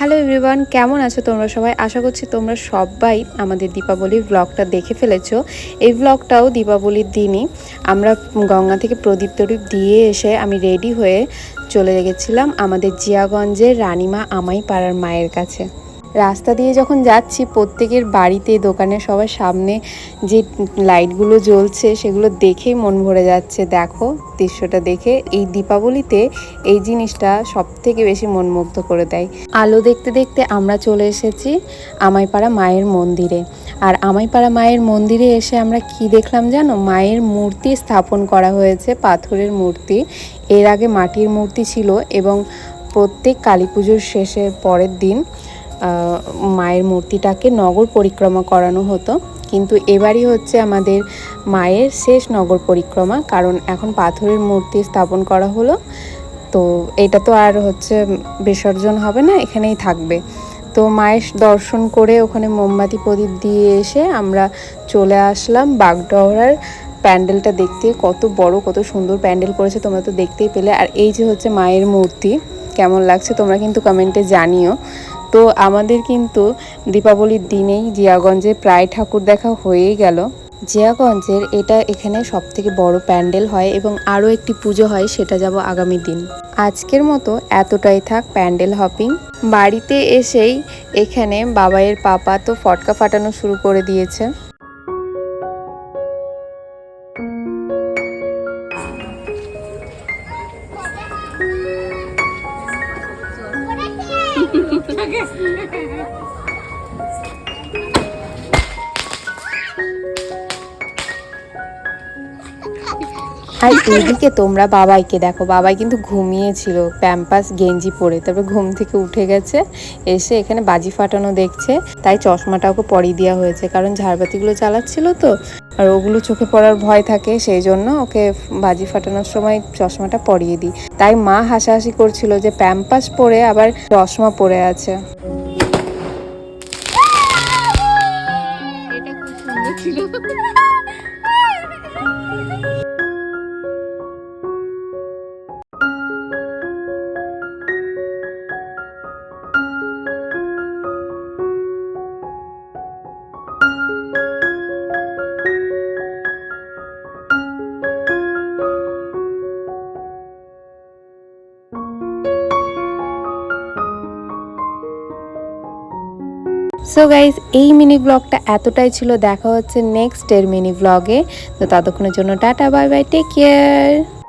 Hello everyone কেমন আছো তোমরা সবাই? আশা করছি তোমরা সবাই আমাদের দীপাবলির ব্লগটা দেখে ফেলেছো। এই ব্লগটাও দীপাবলির দিনই। আমরা গঙ্গা থেকে প্রদীপ টদীপ দিয়ে এসে আমি রেডি হয়ে চলে গেছিলাম আমাদের জিয়াগঞ্জের রানিমা আমাই পাড়ার মায়ের কাছে। রাস্তা দিয়ে যখন যাচ্ছি, প্রত্যেকের বাড়িতে দোকানে সবার সামনে যে লাইটগুলো জ্বলছে, সেগুলো দেখেই মন ভরে যাচ্ছে। দেখো, দৃশ্যটা দেখে এই দীপাবলিতে এই জিনিসটা সব থেকে বেশি মনমুগ্ধ করে দেয়। আলো দেখতে দেখতে আমরা চলে এসেছি আমাইপাড়া মায়ের মন্দিরে। আর আমাইপাড়া মায়ের মন্দিরে এসে আমরা কি দেখলাম জানো? মায়ের মূর্তি স্থাপন করা হয়েছে, পাথরের মূর্তি। এর আগে মাটির মূর্তি ছিল এবং প্রত্যেক কালী পুজোর শেষের পরের দিন মায়ের মূর্তিটাকে নগর পরিক্রমা করানো হতো। কিন্তু এবারই হচ্ছে আমাদের মায়ের শেষ নগর পরিক্রমা, কারণ এখন পাথরের মূর্তি স্থাপন করা হলো। তো এটা তো আর হচ্ছে বিসর্জন হবে না, এখানেই থাকবে। তো মায়ের দর্শন করে ওখানে মোমবাতি প্রদীপ দিয়ে এসে আমরা চলে আসলাম বাগডহরার প্যান্ডেলটা দেখতে। কত বড়, কত সুন্দর প্যান্ডেল করেছে, তোমরা তো দেখতেই পেলে। আর এই যে হচ্ছে মায়ের মূর্তি, কেমন লাগছে তোমরা কিন্তু কমেন্টে জানিও। তো আমাদের কিন্তু দীপাবলির দিনেই জিয়াগঞ্জে প্রায় ঠাকুর দেখা হয়েই গেল। জিয়াগঞ্জের এটা এখানে সব থেকে বড় প্যান্ডেল হয় এবং আরও একটি পুজো হয়, সেটা যাব আগামী দিন। আজকের মতো এতটাই থাক প্যান্ডেল হপিং। বাড়িতে এসেই এখানে বাবাইয়ের পাপা তো ফটকা ফাটানো শুরু করে দিয়েছে। আর এইদিকে তোমরা বাবাইকে দেখো। বাবাই কিন্তু ঘুমিয়েছিল প্যাম্পাস গেঞ্জি পরে। তারপর ঘুম থেকে উঠে গেছে, এসে এখানে বাজি ফাটানো দেখছে। তাই চশমাটা ওকে পরিয়ে দেওয়া হয়েছে। কারণ ঝাড়বাতিগুলো চালাচ্ছিল তো আর ওগুলো চোখে পড়ার ভয় থাকে, সেই জন্য ওকে বাজি ফাটানোর সময় চশমাটা পরিয়ে দিই। তাই মা হাসাহাসি করছিল যে প্যাম্পাস পরে আবার চশমা পরে আছে। এটা খুব সুন্দর ছিল। সো গাইজ এই মিনি ব্লগটা এতটাই ছিল। দেখা হচ্ছে নেক্সট এর মিনি ব্লগে তো ততক্ষণের জন্য tata bye bye take care